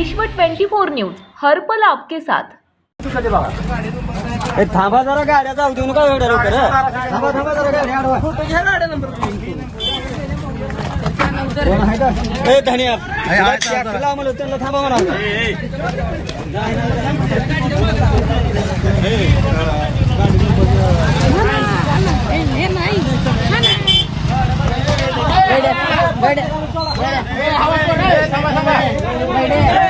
विश्व 24 न्यूज हर्पल आपके साथ ए, थांबा जरा गाड्या जाऊ देऊ नका एवढ्या लवकर हं. थांबा थांबा जरा गाड्या अडवा. कोण आहे का? ए, धनिया टॅक्सीला म्हणलं त्यांना थांबा म्हणा काम करा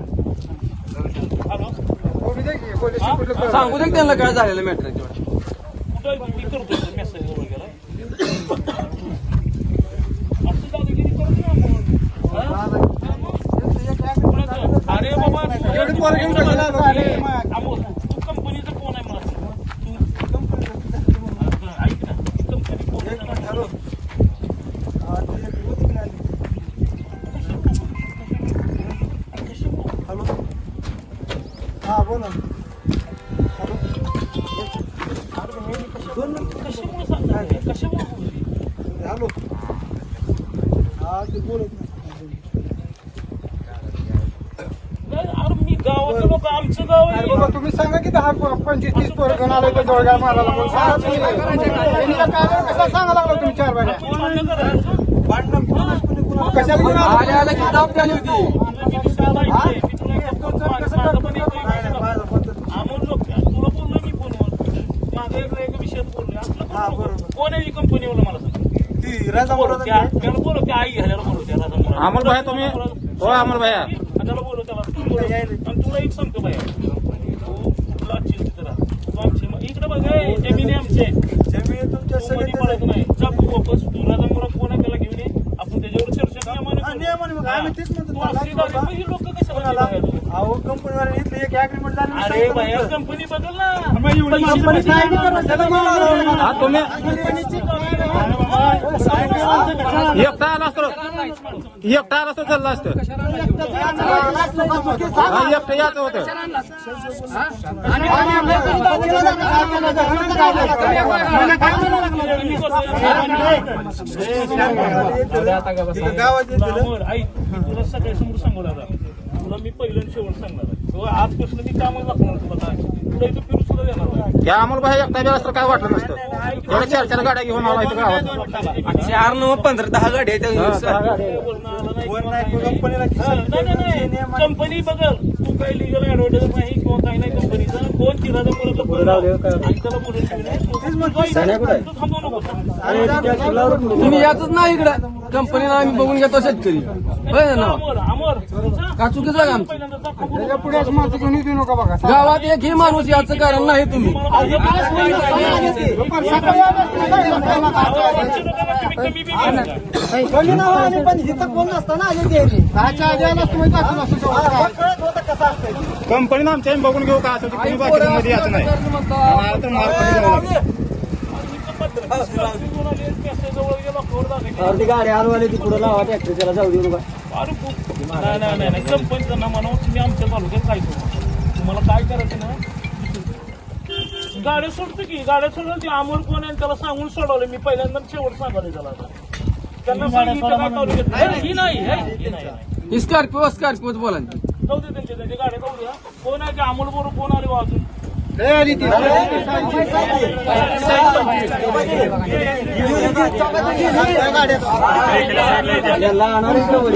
कुठं मी करतोय मेसेज वगैरे असं दादागिरी करत नाही आपण. कोणाचं? अरे बाबा तू कंपनीचा कोण आहे मला सांग. तू ऐक ना कंपनी कोण आहे मला सांग. हा बोला कशामुळे सांगताय? कशामुळे हॅलो. हा ते बोलत नाही, अरे मी गावाचं लोक आमचं गाव आहे. बाबा तुम्ही सांगा की दहा पंचवीस तीस पोरं आले तर जोडगाव मारायला म्हणून सांगा तुम्ही. कसा सांगा लागला तुम्ही चार करायचं कशाला घेऊन आला? आले आले की दाब झाली होती. मी तुला. मी माझं पण एक विषय अमोल लोक तुला बोललो मी फोनवर माझं एक एक विषयात बोललोय आपलं कोण हा, लोकं? बरोबर. कोण आहे ही कंपनी वाला मला सांग ती राजा बोलव बोलत त्या त्याला बोलव त्या आई घालायला बोलव त्या राजा मुराद. अमोल भाई तुम्ही हो अमोल भैया त्याला बोलव त्याला तू बोलव. आणि तुला एक सांगतो भाई तू कुठला चिल तिथं राहा तू आमचे इकडे बघ ए, जमीन आहे आमचे जमीन तुमच्या तू मध्ये पडायचं नाही जा तू वापस तू राजा मुराद कोण त्याला घेऊन ये आपण त्याच्यावर चर्चा नियमाने करू. नियमाने मग आम्ही तेच म्हणतो. तू असली गाडी, मग ही लोकं कशाला कोणाला? चिडवायला? अहो कंपनीवाले इथले एक अग्रीमेंट झालं मी अरे. कंपनी बदल ना कंपनी काय हा तुम्ही कंपनी एकटा आला असतो एकटा आला असतो चाललं असतं हा, एकटं याचं होतं गावात तुला सगळ्या समोर सांगू दादा मी पहिलं शेवट सांगणार आहे. तो आजपासून मी कामच दाखवणार तुला काय तुला इथं फिरू सुद्धा देणार नाही. त्या अमोल भाई एकटा गेला असतं काय वाटलं नसतं? एवढ्या चार चार गाड्या घेऊन आला इथं गावात. चार नऊ पंधरा दहा गाडी हा, त्या आलं नाही. हा, नाही, नाही, नाही. कंपनी बघल. तू काही लिगल ऍडव्हर्टाइज नाही किंवा काही नाही कंपनीचं. कोण तिराचा मुलाचा फोन लाव. आणि त्याला बोलून ठेवू नये. तू- तू थांबवू नको. तुम्ही यातच नाही इकडं. कंपनीला आम्ही बघून घेतो शेतकरी. होय ना? का चुकीचं आहे का आमचं? पहिल्यांदा दाखव बघू. त्याच्या पुढे असं माणसं घेऊन येऊ नका बघा गावात एकही माणूस याचं कारण नाही तुम्ही कोणी नाव आले पण इथं कोण नसतं ना आले ते दहाच्या आधी आला असतो दाखवून असतो तेवढं. कळत होतं कसं असतं कंपनीनं आमच्या बघून घेऊ का असं ते कोणी मध्ये याचं नाही तर. अर्धी गाडी हलवाली ती पुढे लावा ट्रॅक्टर त्याला जाऊ देऊ नका नाही नाही नाही नाही. कंपनीचं ना म्हणून तुम्ही आमच्या तालुक्यात काय करू? तुम्हाला काय करायचं ना? गाड्या सोडतो की गाड्या सोडलं ती अमोल कोण आहे त्याला सांगून सोडवलं. मी पहिल्यांदा शेवट सांगायला त्याला आता. त्यांना सांगितलं काय तालुक्यात नाही, ही नाही हे, ही नाही नाही. स्कॉर्पिओ स्कॉर्पिओ बोला जाऊ दे त्यांच्या त्यांच्या गाड्या जाऊ द्या. कोण आहे की अमोल बरोबर कोण आले बा अजून? याला आणणार इकडं वर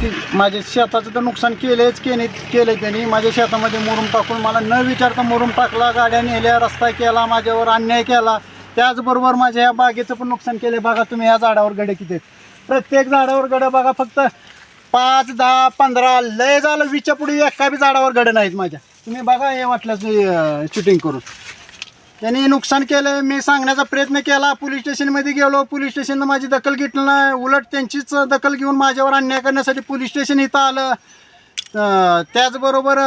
की माझ्या शेताचं तर नुकसान केलंच केले केलं त्यांनी. माझ्या शेतामध्ये मुरुम टाकून मला न विचारता मुरुम टाकला गाड्या नेल्या रस्ता केला माझ्यावर अन्याय केला. त्याचबरोबर माझ्या या बागेचं पण नुकसान केलं बघा तुम्ही ह्या झाडावर गडे किती आहेत. प्रत्येक झाडावर गडं बघा फक्त पाच दहा पंधरा लय झालं विच्या पुढे एका बी झाडावर गडं नाहीत माझ्या. तुम्ही बघा हे वाटलं शूटिंग करून. त्यांनी नुकसान केलं मी सांगण्याचा प्रयत्न केला. पोलीस स्टेशनमध्ये गेलो. पोलीस स्टेशननं माझी दखल घेतली नाही. उलट त्यांचीच दखल घेऊन माझ्यावर अन्याय करण्यासाठी पोलीस स्टेशन इथं आलं. त्याचबरोबर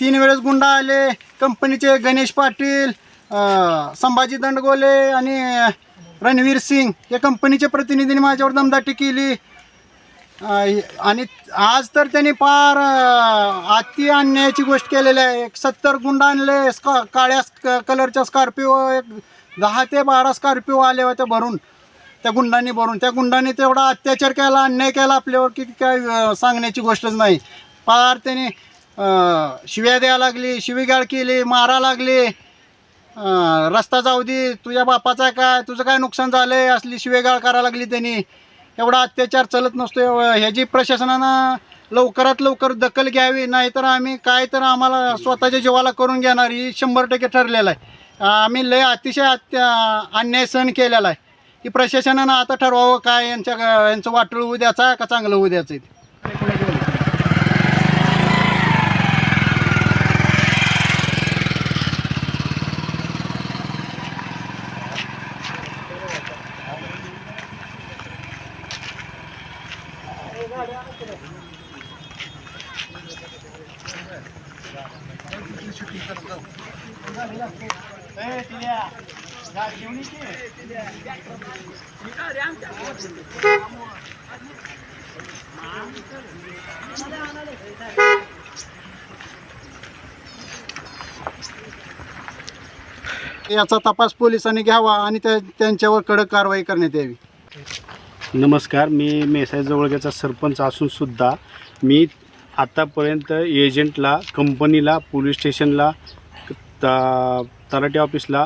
तीन वेळेस गुंडा आले. कंपनीचे गणेश पाटील संभाजी दंडगोले आणि रणवीर सिंग या कंपनीच्या प्रतिनिधींनी माझ्यावर दमदाटी केली. आणि आज तर त्यांनी फार अति आणण्याची गोष्ट केलेली आहे. एक सत्तर गुंड आणले स्का काळ्या कलरच्या स्कॉर्पिओ एक दहा ते बारा स्कॉर्पिओ आले होते भरून. त्या गुंडांनी भरून. त्या गुंडांनी तेवढा अत्याचार केला अन्याय केला आपल्यावर की काय सांगण्याची गोष्टच नाही. फार त्यांनी शिव्या द्यायला लागली शिवीगाळ केली मारा लागली. रस्ता जाऊ दे तुझ्या बापाचा काय तुझं काय नुकसान झालं असली शिवेगाळ करायला लागली त्यांनी. एवढा अत्याचार चलत नसतो. ह्याची प्रशासनानं लवकरात लवकर दखल घ्यावी नाहीतर आम्ही काय तर आम्हाला स्वतःच्या जीवाला करून घेणार ही शंभर टक्के ठरलेलं आहे. आम्ही लय अतिशय अत्या अन्याय सहन केलेला आहे. की प्रशासनानं आता ठरवावं काय यांच्या यांचं वाटळ उद्याचा का चांगलं उद्याचं याचा तपास पोलिसांनी घ्यावा आणि त्या त्यांच्यावर कडक कारवाई करण्यात यावी. नमस्कार मी मेसाई जवळग्याचा सरपंच असून सुद्धा मी आतापर्यंत एजंटला कंपनीला पोलीस स्टेशनला ता तलाठी ऑफिसला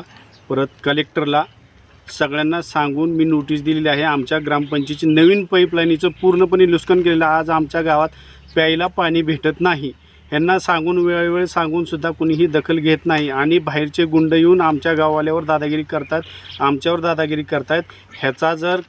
परत कलेक्टरला सगळ्यांना सांगून मी नोटीस दिलेली आहे. आमच्या ग्रामपंचायतीची नवीन पाईपलाईनीचं पूर्णपणे नुकसान केलेलं आज आमच्या गावात प्यायला पाणी भेटत नाही. ह्यांना सांगून वेळोवेळी सांगूनसुद्धा कुणीही दखल घेत नाही. आणि बाहेरचे गुंड येऊन आमच्या गाववाल्यावर दादागिरी करतात आमच्यावर दादागिरी करतायत. ह्याचा जर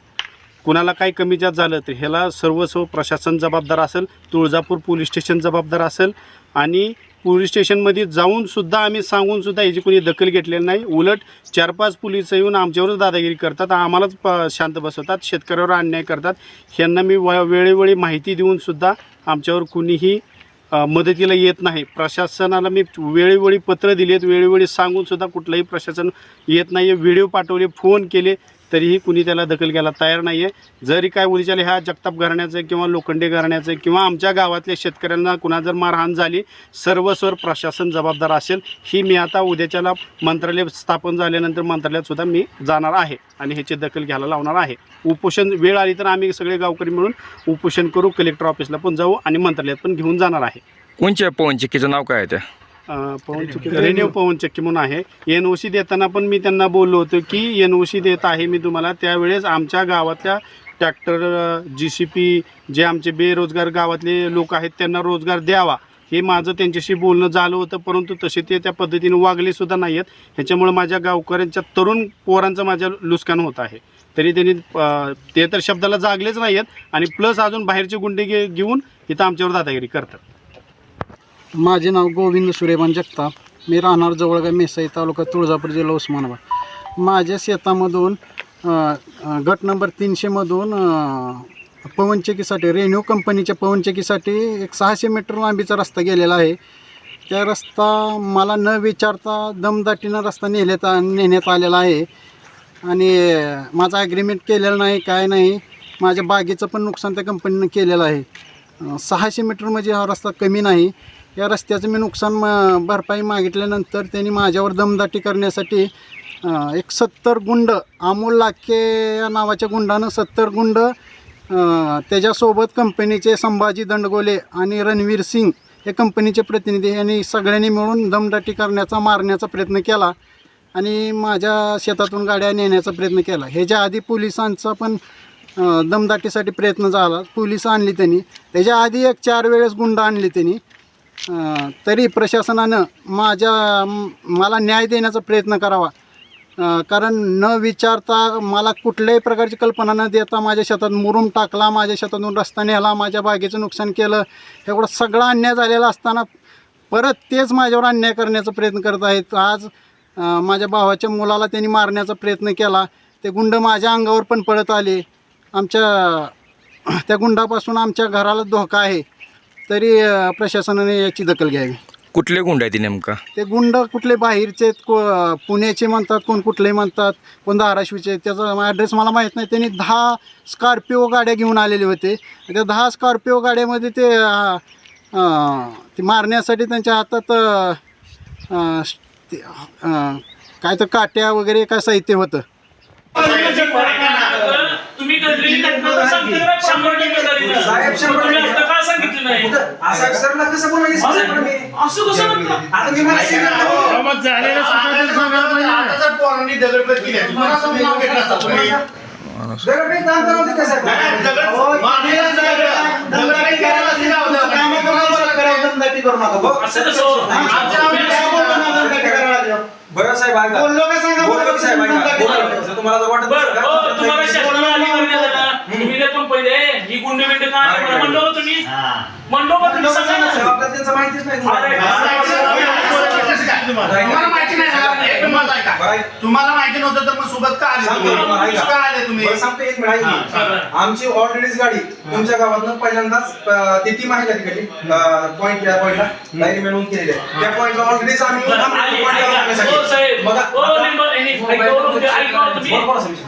कुणाला काही कमी जास्त झालं तर ह्याला सर्वस्व प्रशासन जबाबदार असेल तुळजापूर पोलीस स्टेशन जबाबदार असेल. आणि पोलीस स्टेशनमध्ये जाऊनसुद्धा आम्ही सांगूनसुद्धा याची कोणी दखल घेतलेली नाही. उलट चार पाच पोलीस येऊन आमच्यावरच दादागिरी करतात आम्हालाच प शांत बसवतात शेतकऱ्यावर अन्याय करतात. ह्यांना मी व वेळोवेळी माहिती देऊनसुद्धा आमच्यावर कुणीही मदतीला येत नाही. प्रशासनाला मी वेळोवेळी पत्र दिली आहेत वेळोवेळी सांगूनसुद्धा कुठलंही प्रशासन येत नाही आहे व्हिडिओ पाठवले फोन केले तरीही कुणी त्याला दखल घ्यायला तयार नाही आहे जरी काय उद्याच्याला ह्या जगताप घराण्याचं किंवा लोखंडे घराण्याचं किंवा आमच्या गावातल्या शेतकऱ्यांना कुणा जर मारहाण झाली सर्वस्वर प्रशासन जबाबदार असेल ही मी आता उद्याच्याला मंत्रालय स्थापन झाल्यानंतर मंत्रालयातसुद्धा मी जाणार आहे आणि ह्याची दखल घ्यायला लावणार आहे. उपोषण वेळ आली तर आम्ही सगळे गावकरी मिळून उपोषण करू कलेक्टर ऑफिसला पण जाऊ आणि मंत्रालयात पण घेऊन जाणार आहे. कोणच्या पवन चिक्कीचं नाव काय आहे त्या? पवन चक्की रेन्यू पवन चक्की म्हणून आहे. एन ओ सी देताना पण मी त्यांना बोललो होतो की एन ओ सी देत आहे मी तुम्हाला. त्यावेळेस आमच्या गावातल्या ट्रॅक्टर जी सी पी जे आमचे बेरोजगार गावातले लोक आहेत त्यांना रोजगार द्यावा. हे माझं त्यांच्याशी बोलणं झालं होतं परंतु तसे ते त्या पद्धतीने वागले सुद्धा नाही आहेत ह्याच्यामुळे माझ्या गावकऱ्यांच्या तरुण पोरांचं माझ्या नुकसान होत आहे. तरी त्यांनी ते तर शब्दाला जागलेच नाही आहेत आणि प्लस अजून बाहेरचे गुंडे घेऊन इथं आमच्यावर दादागिरी करतात. माझे नाव गोविंद सूर्यमान जगताप. मी राहणार जवळगा मेसाई तालुका तुळजापूर जिल्हा उस्मानाबाद. माझ्या शेतामधून गट नंबर तीनशेमधून पवनचेकीसाठी रेन्यू कंपनीच्या पवनचेकीसाठी एक सहाशे मीटर लांबीचा रस्ता गेलेला आहे. त्या रस्ता मला न विचारता दमदाटीनं रस्ता नेण्यात आ- नेण्यात आलेला आहे. आणि माझा ॲग्रीमेंट केलेला नाही काय नाही माझ्या बागेचं पण नुकसान त्या कंपनीनं केलेलं आहे. सहाशे मीटर म्हणजे हा रस्ता कमी नाही. या रस्त्याचं मी नुकसान म भरपाई मागितल्यानंतर त्यांनी माझ्यावर दमदाटी करण्यासाठी एक सत्तर गुंड अमोल लाखे या नावाच्या गुंडानं सत्तर गुंड त्याच्यासोबत कंपनीचे संभाजी दंडगोले आणि रणवीर सिंग हे कंपनीचे प्रतिनिधी यांनी सगळ्यांनी मिळून दमदाटी करण्याचा मारण्याचा प्रयत्न केला आणि माझ्या शेतातून गाड्या नेण्याचा प्रयत्न केला. ह्याच्या आधी पोलिसांचा पण दमदाटीसाठी प्रयत्न झाला. पोलीस आणली त्यांनी. त्याच्या आधी एक चार वेळेस गुंड आणली त्यांनी. तरी प्रशासनानं माझ्या मला न्याय देण्याचा प्रयत्न करावा. कारण न विचारता मला कुठल्याही प्रकारची कल्पना न देता माझ्या शेतात मुरुम टाकला माझ्या शेतातून रस्ता नेला माझ्या बागेचं नुकसान केलं. एवढा सगळा अन्याय झालेला असताना परत तेच माझ्यावर अन्याय करण्याचा प्रयत्न करत आहेत. आज माझ्या भावाच्या मुलाला त्यांनी मारण्याचा प्रयत्न केला. ते गुंड माझ्या अंगावर पण पळत आले. आमच्या त्या गुंडापासून आमच्या घराला धोका आहे तरी प्रशासनाने याची दखल घ्यावी. कुठले गुंड आहे ती नेमका? ते गुंड कुठले बाहेरचे आहेत को पुण्याचे म्हणतात कोण कुठले म्हणतात कोण धाराशिवचे आहेत. त्याचा ॲड्रेस मला माहीत नाही. त्यांनी दहा स्कॉर्पिओ गाड्या घेऊन आलेले होते. त्या दहा स्कॉर्पिओ गाड्यामध्ये ते अं, अं, ते मारण्यासाठी त्यांच्या हातात अं, अं, ते, अं, काय तर काट्या वगैरे काय साहित्य होतं. घडलेली घटना सांगता? शंभर टक्के झाली ना. साहेब, शंभर तुम्ही टक्के. आता का सांगितलं नाही असं सरला कसं बोलायचं सांगा बरं मी. असं कसं म्हणता आता मी मला सिग्नल दाखव. दगडफेक जाणता नव्हते का साहेब? अहो, हो, असं कसं हो? बरं साहेब ऐका बोललो का सांगा बोललो बरं, की साहेब ऐका. जर तुम्हाला जर वाटत बरं असेल हो का, तुम्हाला शासनाला दिला ना तुम्ही कंपनीत आहे ही गुंड बिंड काय म्हणलो का तुम्ही म्हणलो का तुम्ही सांगा ना. साहेब, आपल्याला त्यांचं माहितीच नाही अरे, नाही ना? तुम्हाला माहिती नव्हतं तर मग सोबत का आले सांगतो तुम्ही? तुम्हाला, ऐका. का आले तुम्ही बरं, सांगतो एक मिनिट ऐक हा, मी. सांगा. आमची ऑलरेडीच गाडी तुमच्या गावातनं पहिल्यांदाच अं, ती टीम आहे का तिकडली पॉईंट या पॉईंटला लाईन नोंद केलेली आहे त्या पॉईंटला ऑलरेडीच आम्ही बरं, point ला. हो, साहेब. बघा हो, आता- ऐका, ऐका, तुम्ही.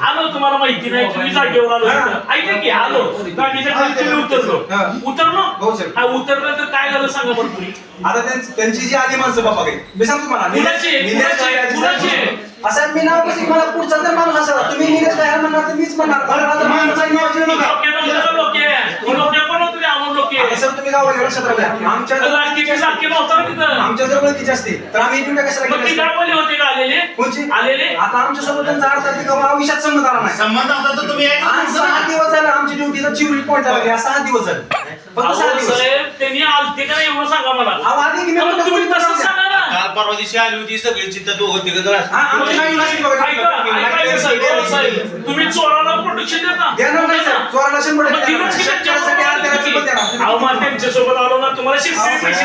आलो तुम्हाला माहिती नाही तुम्ही जागेवर आलो इथं. ऐका की आलो गाडीच्या उतरलो हा. उतरलो हो, साहेब. हा, उतरलं तर काय झालं सांगा बरं तुम्ही? आता त्यांची त्यांची जी आधी माणसं बाबा काही मी सांगतो तुम्हाला कुणाची? कुणाची? कुणाची? असं मी नाव कसं मला पुढचा जर माणूस असेल तुम्ही निलेश गायकवाड म्हणणार तर मीच म्हणणार बरं, माझं माणसाचं नाव घेऊ नका. पण होते आवड लोके आता सर तुम्ही गावाला द्या. आमच्या राजकीय सारखे नव्हतं ना तिथं. आमच्या जर ओळखीचे असते. तर आम्ही इकडे कशाला मग गेले ती असते? गाववाले होते का आलेले? कोणची? आलेले? आता आमच्यासोबत त्यांचा अर्थ आहे का आयुष्यात संमत आला नाही. संबंध होता तर तुम्ही आज सहा? दिवस झाले आमची ड्युटीचा चिवरी पॉईंट झाली आज सहा दिवस झाले. फक्त सहा अहो, दिवस साहेब त्यांनी आलते का नाही एवढं सांगा मला अहो, आधी की मी अहो, म्हणतो तुम्ही तसं बघा. सांगा ना काल परवा दिवशी आली होती सगळी चित्त तू होती का जरा हा, आमची नवीन अशी बघा. ऐका, ऐका, ऐका, साहेब, हो, साहेब. तुम्ही चोराला प्रोटेक्शन देता देणार नाही साहेब. चोराला शंभर टक्के मग देणार. दिलंच की शेतकऱ्यासाठी अर्ध्याला चुकत देणार. त्यांच्यासोबत अहो मग त्यांच्यासोबत आलो ना तुम्हाला पैसे नाही अहो, आहेत काय काय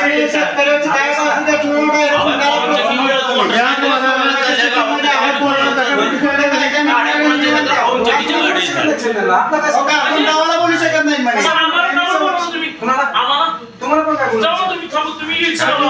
काय काय अहो, चकीच्या आम्ही गाडीत. कसं लक्ष देणार? आपलं काय अहो, काय आपण गावाला बोलू शकत नाही म्हणे. असं आम्हाला का बरं बोलवलं तुम्ही कुणाला? आम्हाला तुम्हाला पण काय बोलू जाऊ तुम्ही थांबू तुम्ही कुणाला काय बोलू